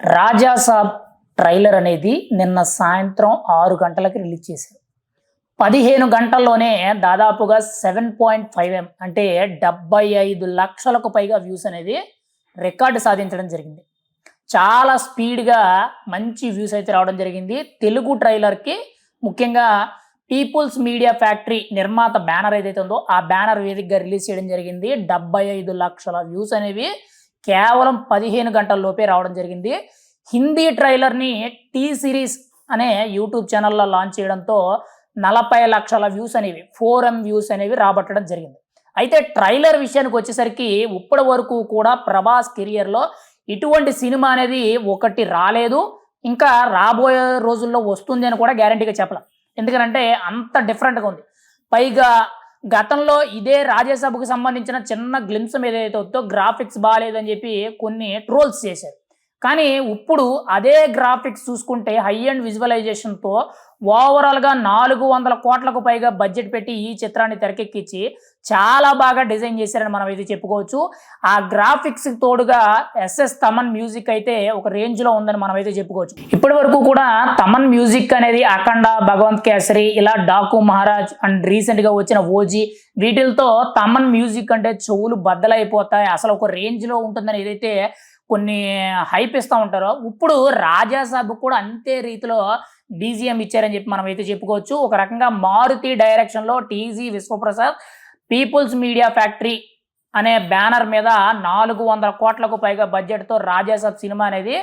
Raja Saab trailer అనేది నిన్న సాయంత్రం ఆరు గంటలకి రిలీజ్ చేశారు. పదిహేను గంటల్లోనే దాదాపుగా సెవెన్ పాయింట్ ఫైవ్ ఎం అంటే డెబ్బై ఐదు లక్షలకు పైగా వ్యూస్ అనేది రికార్డు సాధించడం జరిగింది. చాలా స్పీడ్గా మంచి వ్యూస్ అయితే రావడం జరిగింది. తెలుగు ట్రైలర్కి ముఖ్యంగా పీపుల్స్ మీడియా ఫ్యాక్టరీ నిర్మాత బ్యానర్ ఏదైతే ఉందో ఆ బ్యానర్ వేదికగా రిలీజ్ చేయడం జరిగింది. డెబ్బై ఐదు లక్షల వ్యూస్ అనేవి కేవలం పదిహేను గంటల లోపే రావడం జరిగింది. హిందీ ట్రైలర్ని టీ సిరీస్ అనే యూట్యూబ్ ఛానల్లో లాంచ్ చేయడంతో నలభై లక్షల వ్యూస్ అనేవి ఫోర్ ఎం వ్యూస్ అనేవి రాబట్టడం జరిగింది. అయితే ట్రైలర్ విషయానికి వచ్చేసరికి ఇప్పటి వరకు కూడా ప్రభాస్ కెరియర్లో ఇటువంటి సినిమా అనేది ఒకటి రాలేదు. ఇంకా రాబోయే రోజుల్లో వస్తుంది అని కూడా గ్యారంటీగా చెప్పలేం. ఎందుకంటే అంత డిఫరెంట్గా ఉంది. పైగా గతంలో ఇదే రాజ్యసభకు సంబంధించిన చిన్న గ్లిమ్స్ ఏదైతే వద్దో గ్రాఫిక్స్ బాగాలేదని చెప్పి కొన్ని ట్రోల్స్ చేశారు. కానీ ఇప్పుడు అదే గ్రాఫిక్స్ చూసుకుంటే హై అండ్ విజువలైజేషన్తో ఓవరాల్గా నాలుగు వందల కోట్లకు పైగా బడ్జెట్ పెట్టి ఈ చిత్రాన్ని తెరకెక్కించి చాలా బాగా డిజైన్ చేశారని మనం అయితే చెప్పుకోవచ్చు. ఆ గ్రాఫిక్స్ తోడుగా ఎస్ఎస్ తమన్ మ్యూజిక్ అయితే ఒక రేంజ్లో ఉందని మనం అయితే చెప్పుకోవచ్చు. ఇప్పటి వరకు కూడా తమన్ మ్యూజిక్ అనేది అఖండ భగవంత్ కేసరి ఇలా డాకు మహారాజ్ అండ్ రీసెంట్గా వచ్చిన ఓజీ వీటితో తమన్ మ్యూజిక్ అంటే చెవులు బద్దలైపోతాయి. అసలు ఒక రేంజ్లో ఉంటుందని ఏదైతే కొన్ని హైప్ ఇస్తూ ఉంటారో ఇప్పుడు రాజాసాబ్ కూడా అంతే రీతిలో డీజీఎం ఇచ్చారని చెప్పి మనం అయితే చెప్పుకోవచ్చు. ఒక రకంగా మారుతి డైరెక్షన్లో TG Vishwaprasad people's media factory అనే బ్యానర్ మీద నాలుగు వందల కోట్లకు పైగా బడ్జెట్తో రాజాసాబ్ సినిమా అనేది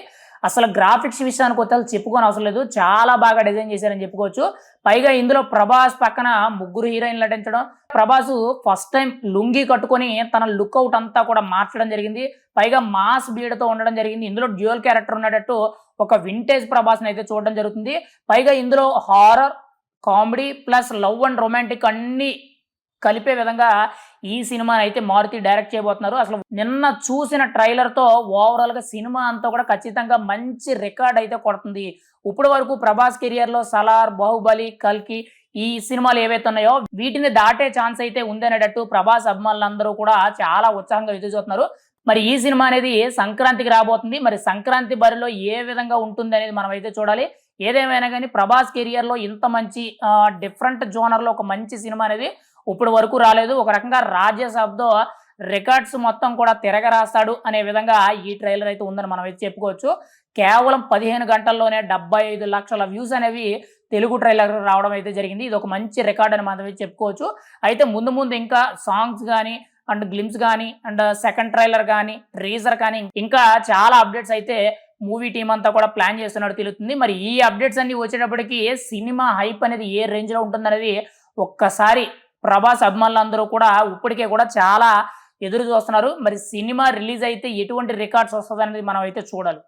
అసలు గ్రాఫిక్స్ విషయానికి వస్తే చెప్పుకొని అవసరం లేదు. చాలా బాగా డిజైన్ చేశారని చెప్పుకోవచ్చు. పైగా ఇందులో ప్రభాస్ పక్కన ముగ్గురు హీరోయిన్లు నటించడం ప్రభాస్ ఫస్ట్ టైం లుంగి కట్టుకొని తన లుక్అవుట్ అంతా కూడా మార్చడం జరిగింది. పైగా మాస్ బీడ్తో ఉండడం జరిగింది. ఇందులో డ్యూయల్ క్యారెక్టర్ ఉండేటట్టు ఒక వింటేజ్ ప్రభాస్ని అయితే చూడడం జరుగుతుంది. పైగా ఇందులో horror comedy plus love and romantic అన్ని కలిపే విధంగా ఈ సినిమాని అయితే మారుతి డైరెక్ట్ చేయబోతున్నారు. అసలు నిన్న చూసిన ట్రైలర్తో ఓవరాల్గా సినిమా అంతా కూడా ఖచ్చితంగా మంచి రికార్డ్ అయితే కొడుతుంది. ఇప్పటి వరకు ప్రభాస్ కెరియర్లో సలార్ బాహుబలి కల్కి ఈ సినిమాలు ఏవైతే ఉన్నాయో వీటిని దాటే ఛాన్స్ అయితే ఉందనేటట్టు ప్రభాస్ అభిమానులందరూ కూడా చాలా ఉత్సాహంగా ఎదురు చూస్తున్నారు. మరి ఈ సినిమా అనేది సంక్రాంతికి రాబోతుంది. మరి సంక్రాంతి బరిలో ఏ విధంగా ఉంటుంది అనేది మనం అయితే చూడాలి. ఏదేమైనా కానీ ప్రభాస్ కెరియర్లో ఇంత మంచి డిఫరెంట్ జోనర్లో ఒక మంచి సినిమా అనేది ఇప్పుడు వరకు రాలేదు. ఒక రకంగా రాజ్యసభతో రికార్డ్స్ మొత్తం కూడా తిరగరాస్తాడు అనే విధంగా ఈ ట్రైలర్ అయితే ఉందని మనం అయితే చెప్పుకోవచ్చు. కేవలం పదిహేను గంటల్లోనే డెబ్బై ఐదు లక్షల వ్యూస్ అనేవి తెలుగు ట్రైలర్ రావడం అయితే జరిగింది. ఇది ఒక మంచి రికార్డ్ అని మనం అయితే చెప్పుకోవచ్చు. అయితే ముందు ముందు ఇంకా సాంగ్స్ కానీ అండ్ గ్లిమ్స్ కానీ అండ్ సెకండ్ ట్రైలర్ కానీ రీజర్ కానీ ఇంకా చాలా అప్డేట్స్ అయితే మూవీ టీం అంతా కూడా ప్లాన్ చేస్తున్నట్టు తెలుస్తుంది. మరి ఈ అప్డేట్స్ అన్ని వచ్చేటప్పటికి సినిమా హైప్ అనేది ఏ రేంజ్లో ఉంటుందనేది ఒక్కసారి ప్రభాస్ అభిమానులందరూ కూడా ఇప్పటికే కూడా చాలా ఎదురు చూస్తున్నారు. మరి సినిమా రిలీజ్ అయితే ఎటువంటి రికార్డ్స్ వస్తుంది అనేది మనం అయితే చూడాలి.